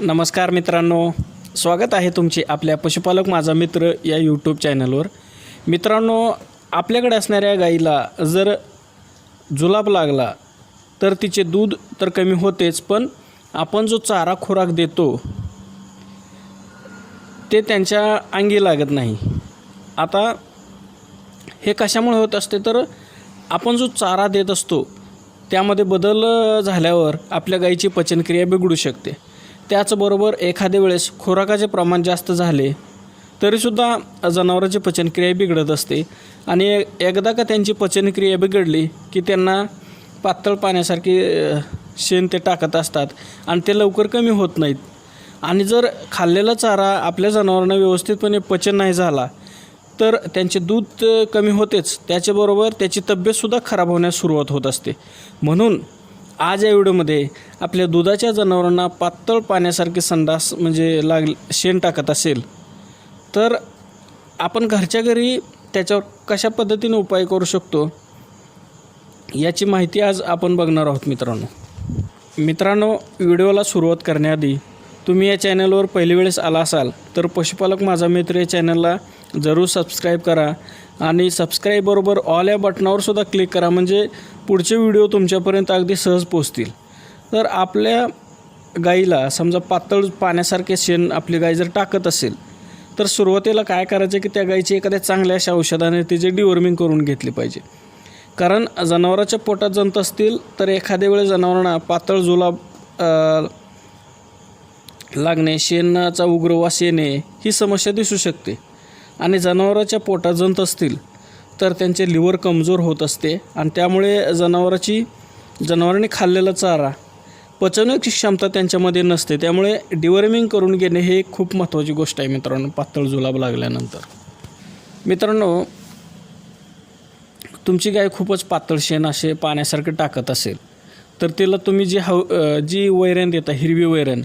नमस्कार मित्रांनो. स्वागत आहे तुमचे आपल्या पशुपालक माझा मित्र या यूट्यूब चॅनलवर मित्रांनो आपल्याकडे असणाऱ्या गाईला जर जुलाब लागला तर तिचे दूध तर कमी होतेच पण आपण जो चारा खुराक देतो ते त्यांच्या अंगी लागत नाही. आता हे कशामुळे होत असते? तर आपण जो चारा देत असतो त्यामध्ये बदल झाल्यावर आपल्या गाईची पचनक्रिया बिघडू शकते. त्याचबरोबर एखाद्या वेळेस खुराकाचे प्रमाण जास्त झाले तरीसुद्धा जनावरांची पचनक्रिया बिघडत असते. आणि एकदा का त्यांची पचनक्रिया बिघडली की त्यांना पातळ पाण्यासारखी शेण ते टाकत असतात आणि ते लवकर कमी होत नाहीत. आणि जर खाल्लेला चारा आपल्या जनावरांना व्यवस्थितपणे पचन नाही झाला तर त्यांचे दूध कमी होतेच. त्याच्याबरोबर त्याची तब्येतसुद्धा खराब होण्यास सुरुवात होत असते. म्हणून आज या व्हिडिओमध्ये आपल्या दुधाच्या जनावरांना पातळ पाण्यासारखे संडास म्हणजे लाग शेण टाकत असेल तर आपण घरच्या घरी त्याच्यावर कशा पद्धतीने उपाय करू शकतो याची माहिती आज आपण बघणार आहोत मित्रांनो. मित्रांनो व्हिडिओला सुरुवात करण्याआधी तुम्ही या चॅनलवर पहिली वेळेस आला असाल तर पशुपालक माझा मित्र या चॅनलला जरूर सबस्क्राईब करा आणि सबस्क्राईबबरोबर ऑल या बटनावर सुद्धा क्लिक करा म्हणजे पुढचे व्हिडिओ तुमच्यापर्यंत अगदी सहज पोचतील तर आपल्या गाईला समजा पातळ पाण्यासारखे शेण आपली गाय जर टाकत असेल तर सुरुवातीला काय करायचं की त्या गाईची एखाद्या चांगल्या अशा औषधाने तिचे डिवॉर्मिंग करून घेतली पाहिजे. कारण जनावराच्या पोटात जंत असतील तर एखाद्या वेळेस जनावरांना पातळ जुलाब लागणे शेणाचा उग्र वास येणे ही समस्या दिसू शकते. आणि जनावराच्या पोटात जंत असतील तर त्यांचे लिव्हर कमजोर होत असते आणि त्यामुळे जनावराची जनावरांनी खाल्लेला चारा पचवण्याची क्षमता त्यांच्यामध्ये नसते. त्यामुळे डिवर्मिंग करून घेणे हे खूप महत्त्वाची गोष्ट आहे मित्रांनो पातळ जुलाब लागल्यानंतर. मित्रांनो तुमची गाय खूपच पातळ शेण असे पाण्यासारखं टाकत असेल तर तिला तुम्ही जी हव जी वैरण देता हिरवी वैरण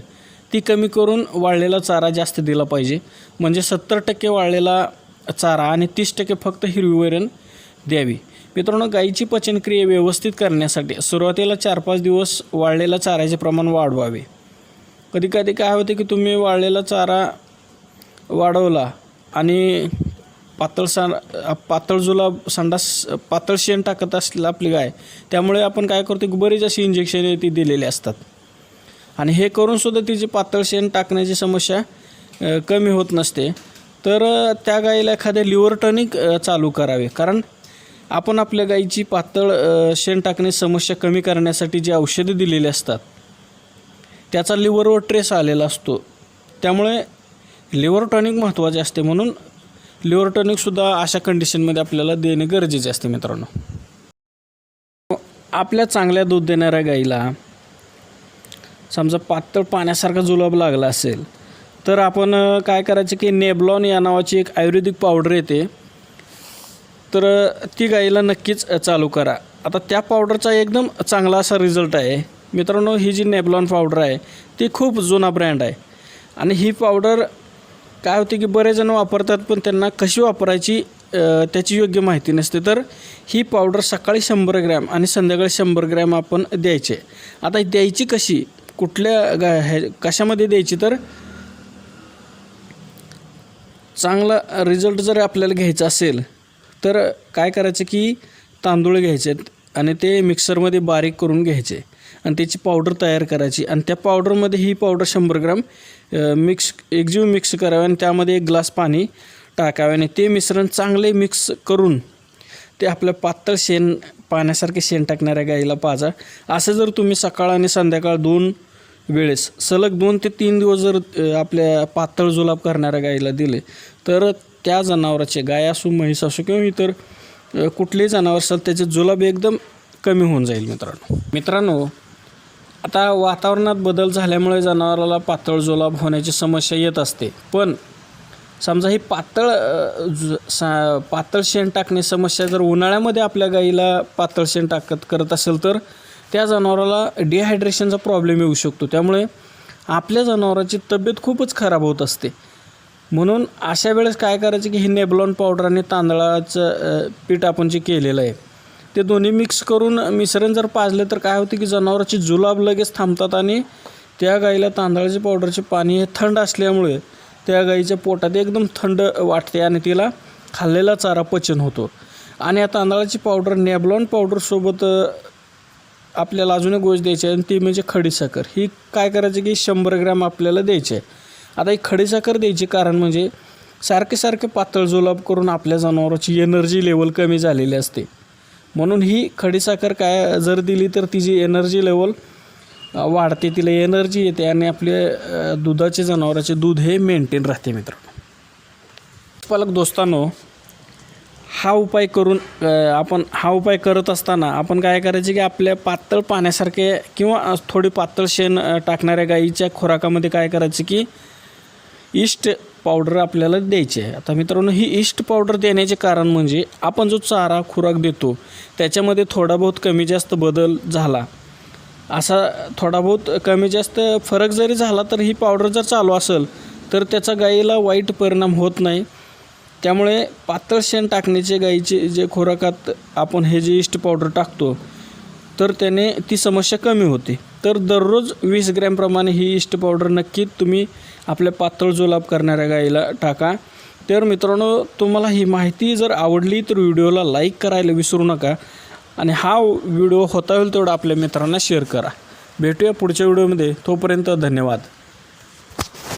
ती कमी करून वाळलेला चारा जास्त दिला पाहिजे. म्हणजे सत्तर टक्के वाळलेला चारा आणि तीस टक्के फक्त हिरवी वैरण द्यावी. मित्रांनो गाईची पचनक्रिया व्यवस्थित करण्यासाठी सुरुवातीला चार पाच दिवस वाळलेल्या चाऱ्याचे प्रमाण वाढवावे. कधी कधी काय होते की तुम्ही वाळलेला चारा वाढवला आणि पातळ सा पातळ जुला संडास पातळ शेण टाकत असलेलं आपली गाय त्यामुळे आपण काय करतो की बरीच अशी इंजेक्शन ती दिलेली असतात. आणि हे करूनसुद्धा तिची पातळ शेण टाकण्याची समस्या कमी होत नसते. तर त्या गाईला एखाद्या लिव्हर चालू करावे. कारण आपण आपल्या गाईची पातळ शेण टाकण्याची समस्या कमी करण्यासाठी जी औषधे दिलेली असतात त्याचा लिव्हरवर ट्रेस आलेला असतो. त्यामुळे लिव्हर टॉनिक महत्त्वाचे असते म्हणून लिव्हर टॉनिकसुद्धा अशा कंडिशनमध्ये आपल्याला देणे गरजेचे असते मित्रांनो. आपल्या चांगल्या दूध देणाऱ्या गाईला समजा पातळ पाण्यासारखा जुलाब लागला असेल तर आपण काय करायचं की नेबलॉन या नावाची एक आयुर्वेदिक पावडर येते. तर ती गाईला नक्कीच चालू करा. आता त्या पावडरचा एकदम चांगला असा रिझल्ट आहे. मित्रांनो ही जी नेबलॉन पावडर आहे ती खूप जुना ब्रँड आहे. आणि ही पावडर काय होते की बरेच जण वापरतात पण त्यांना कशी वापरायची त्याची योग्य माहिती नसते. तर ही पावडर सकाळी शंभर ग्रॅम आणि संध्याकाळी शंभर ग्रॅम आपण द्यायचे. आता द्यायची कशी? कुठल्या गा ह्या कशामध्ये द्यायची तर चांगला रिझल्ट जर आपल्याला घ्यायचा असेल तर काय करायचं की तांदूळ घ्यायचे आणि ते मिक्सरमध्ये बारीक करून घ्यायचे. आणि त्याची पावडर तयार करायची. आणि त्या पावडरमध्ये ही पावडर शंभर ग्राम मिक्स एकजीव मिक्स करावे आणि त्यामध्ये एक ग्लास पाणी टाकावे. आणि ते मिश्रण चांगले मिक्स करून ते आपलं पातळ शेण पाण्यासारखे शेण टाकणाऱ्या गाईला पाजा. असं जर तुम्ही सकाळ आणि संध्याकाळ दोन वेळेस सलग दोन ते तीन दिवस जर आपल्या पातळ जुलाब करणाऱ्या गाईला दिले तर त्या जनावराचे गाय असो म्हैस असो किंवा इतर कुठलेही जनावर असेल त्याचे जुलाब एकदम कमी होऊन जाईल मित्रांनो. मित्रांनो आता वातावरणात बदल झाल्यामुळे जनावराला पातळ जुलाब होण्याची समस्या येत असते. पण समजा ही पातळ सा पातळ शेण टाकणे समस्या जर उन्हाळ्यामध्ये आपल्या गाईला पातळ शेण टाकत करत असेल तर त्या जनावराला डिहायड्रेशनचा प्रॉब्लेम येऊ शकतो. त्यामुळे आपल्या जनावराची तब्येत खूपच खराब होत असते. म्हणून अशा वेळेस काय करायचं की हे नेबलॉन पावडर आणि तांदळाचं पीठ आपण जे केलेलं आहे ते दोन्ही मिक्स करून मिश्रण जर पाजले तर काय होतं की जनावराची जुलाब लगेच थांबतात आणि त्या गाईला तांदळाची पावडरचे पाणी हे थंड असल्यामुळे त्या गाईच्या पोटात एकदम थंड वाटते आणि तिला खाल्लेला चारा पचन होतो. आणि या तांदळाची पावडर नॅबलॉन पावडरसोबत आपल्याला अजून एक गोष्ट द्यायची आहे आणि ती म्हणजे खडीसाखर ही काय करायची की शंभर ग्रॅम आपल्याला द्यायची आहे. आता ही खडीसाखर द्यायची कारण म्हणजे सारखे सारखे पातळ जुलाब करून आपल्या जनावराची एनर्जी लेवल कमी झालेली असते. म्हणून ही खडीसाखर काय जर दिली तर तिची एनर्जी लेवल वाढते तिला एनर्जी येते आणि आपले दुधाचे जनावराचे दूध हे मेंटेन राहते मित्रांनो. पालक दोस्तांनो हा उपाय करून आपण हा उपाय करत असताना आपण काय करायचे की आपल्या पातळ पाण्यासारखे किंवा थोडी पातळ शेण टाकणाऱ्या गाईच्या खुराकामध्ये काय करायचे की ईस्ट पावडर आपल्याला द्यायची आहे. आता मित्रांनो ही इष्ट पावडर देण्याचे कारण म्हणजे आपण जो चारा खुराक देतो त्याच्यामध्ये थोडा बहुत कमी जास्त बदल झाला असा थोडा बहुत कमी जास्त फरक जरी झाला तर ही पावडर जर चालू असेल तर त्याचा गाईला वाईट परिणाम होत नाही. त्यामुळे पातळ शेण टाकण्याचे गाईचे जे खोराकात आपण हे जे ईस्ट पावडर टाकतो तर त्याने ती समस्या कमी होते. तर दररोज वीस ग्रॅमप्रमाणे ही इष्ट पावडर नक्की तुम्ही आपल्या पातळ जुलाब करणाऱ्या गाईला टाका. तर मित्रांनो तुम्हाला ही माहिती जर आवडली तर व्हिडिओला लाईक करायला विसरू नका. आणि हा व्हिडिओ होता होईल तेवढा आपल्या मित्रांना शेअर करा. भेटूया पुढच्या व्हिडिओमध्ये. तोपर्यंत धन्यवाद.